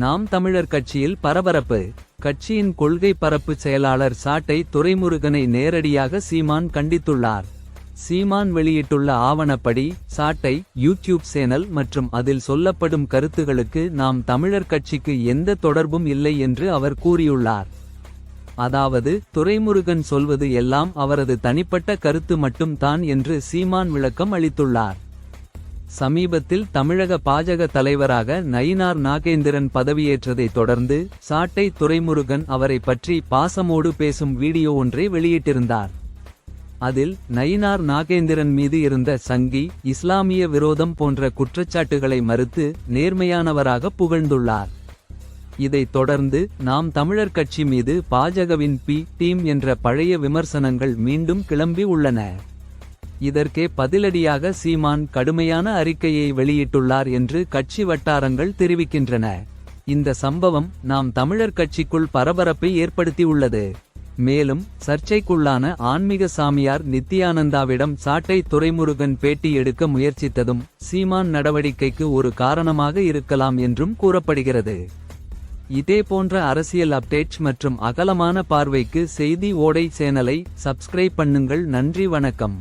நாம் தமிழர் கட்சியில் பரபரப்பு. கட்சியின் கொள்கை பரப்பு செயலாளர் சாட்டை துரைமுருகனை நேரடியாக சீமான் கண்டித்துள்ளார். சீமான் வெளியிட்டுள்ள ஆவணப்படி சாட்டை யூடியூப் சேனல் மற்றும் அதில் சொல்லப்படும் கருத்துகளுக்கு நாம் தமிழர் கட்சிக்கு எந்த தொடர்பும் இல்லை என்று அவர் கூறியுள்ளார். அதாவது துரைமுருகன் சொல்வது எல்லாம் அவரது தனிப்பட்ட கருத்து மட்டும் தான் என்று சீமான் விளக்கம் அளித்துள்ளார். சமீபத்தில் தமிழக பாஜக தலைவராக நயினார் நாகேந்திரன் பதவியேற்றதைத் தொடர்ந்து சாட்டை துரைமுருகன் அவரை பற்றி பாசமோடு பேசும் வீடியோ ஒன்றை வெளியிட்டிருந்தார். அதில் நயினார் நாகேந்திரன் மீது இருந்த சங்கி இஸ்லாமிய விரோதம் போன்ற குற்றச்சாட்டுகளை மறுத்து நேர்மையானவராக புகழ்ந்துள்ளார். இதைத் தொடர்ந்து நாம் தமிழர் கட்சி மீது பாஜகவின் பி டீம் என்ற பழைய விமர்சனங்கள் மீண்டும் கிளம்பி உள்ளன. இதற்கே பதிலடியாக சீமான் கடுமையான அறிக்கையை வெளியிட்டுள்ளார் என்று கட்சி வட்டாரங்கள் தெரிவிக்கின்றன. இந்த சம்பவம் நாம் தமிழர் கட்சிக்குள் பரபரப்பை ஏற்படுத்தியுள்ளது. மேலும் சர்ச்சைக்குள்ளான ஆன்மீக சாமியார் நித்யானந்தாவிடம் சாட்டை துரைமுருகன் பேட்டி எடுக்க முயற்சித்ததும் சீமான் நடவடிக்கைக்கு ஒரு காரணமாக இருக்கலாம் என்றும் கூறப்படுகிறது. இதேபோன்ற அரசியல் அப்டேட்ஸ் மற்றும் அகலமான பார்வைக்கு செய்தி ஓடை சேனலை சப்ஸ்கிரைப் பண்ணுங்கள். நன்றி வணக்கம்.